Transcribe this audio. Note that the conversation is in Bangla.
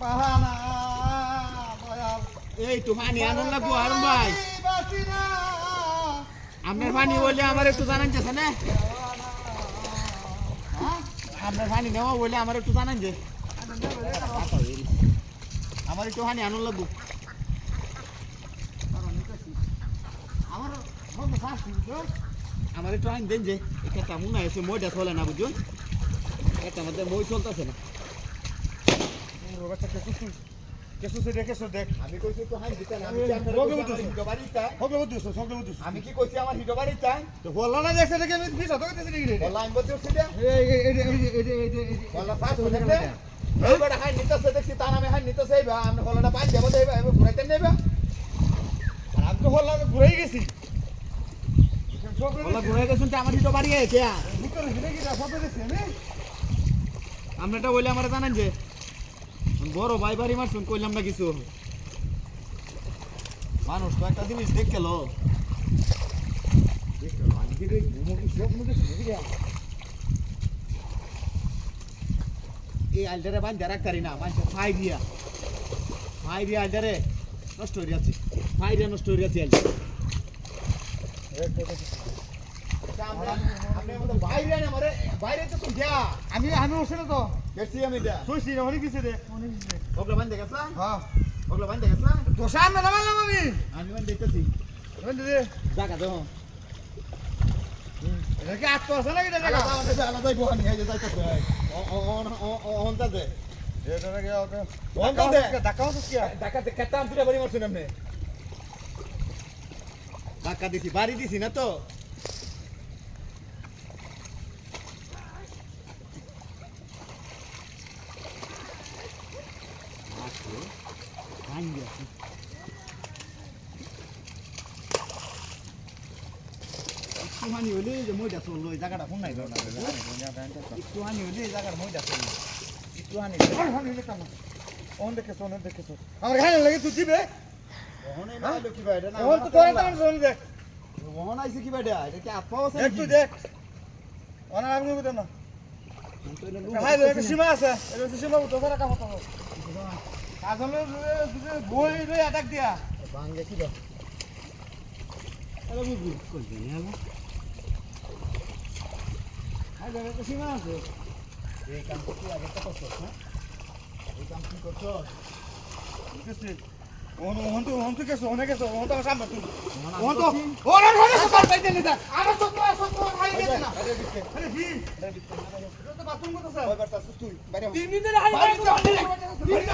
পাহানা, দয়াল। এই তো পানি আনুন লাগবো, হারুন ভাই। আপনার পানি বললে আমার একটু জানান না হ্যাঁ? আপনার পানি নেওয়া বলে আমার একটু জানান যে। আমার একটু পানি আনুন লাগবো। আমার আমার একটু আইন দেন যে একটা মনে মইটা চলে না বুঝুন একটা মধ্যে মই চলতেছে না ও বাচ্চা কেসু তুই কেসু সে দেখে সে দেখ আমি কইছি একটু হাইন দিতেন আমি এই, কি আমি কি কইছি আমার হিটো বাড়ি চাই তো বললা না দেখছে দেখে আমি বিশ দিতে বলতে উঠছি এই এই এই এই এই এই এই বললা হয়ে দে এই বড় হাই নিতেছে দেখছি তার নামে হাই নিতেছে এইবা আমরা হলটা পাই দেব দেবা এবার ঘুরাইতে নেবা আমি তো বললাম ঘুরেই গেছি সবলে ঘুরাই গেছুন তো আমার হিটো বাড়ি আছে ভিতরে দেখছি আমি আমরা এটা বলে আমরা জানেন যে বড় ভাই বাড়ি মারছুন, কইলাম না কিছু মানুষ তো একটা জিনিস দেখ গেল আমি কি রে ঘুমো কি স্বপ্ন রে? এই আলটারে বান্ধা রাখতারি না মানুষ ফাই দিয়া ফাই দিয়া আলটারে নষ্ট হয়ে যাচ্ছে। ফাই দিয়া নষ্ট হয়ে যাচ্ছে আলটা এই তো বাইরে না মরে বাইরে তো তুই যা আমি আমি না তো গেছি আমি দা শুইছি না অনেক কিছু রে অনেক কিছু রে ওগুলো গেছলা? হ্যাঁ। ওগুলো বান্ধে গেছলা? তো সামনে নামালাম আমি। আমি দেখতেছি রে জায়গা এটা কি আত্ম আছে নাকি এটা আলাদা যে যাইতেছে অন্তা দে এটা নাকি ওকে ওখান দে। ধাক্কা মারছিস কি? আর? ডাকাতে খেতাম তুই বাড়ি ধাক্কা দিছি বাড়ি দিছি না তো। একটুখানি হলে যে মইটা চলল এই জায়গাটা ফোন নাই একটুখানি হলে এই জায়গার মইটা চলল একটুখানি। অন দেখেছ, অন দেখেছ। আমার ঘাড়ে লাগে তুই দিবে ওহনে আইছে কি ভাই এটা কি আপা আছে তুই দেখ অনার আমি বুঝতে না হাই সীমা আছে এটা সীমা তো তারা কাম করতে আসলে বই রে অ্যাটাক দিয়া ভাঙ্গে কি দাও আরে বুঝবি কই জানি আমি হাই একটা সীমা আছে এই কাম তো তুই আগে তো করছস না এই কাম কি করছস বুঝছিস ওন ওন তো ওন তো কেছো ওন কেছো ওন তো সামনে তুই ওন তো ওন ওন ওন তো পাই দেন না আমার তো তো সব তো হাই না আরে বিতে আরে জি এটা তো বাথরুম করতে স্যার ওই বারটা তুই বাইরে তিন দিন ধরে হাই গেছে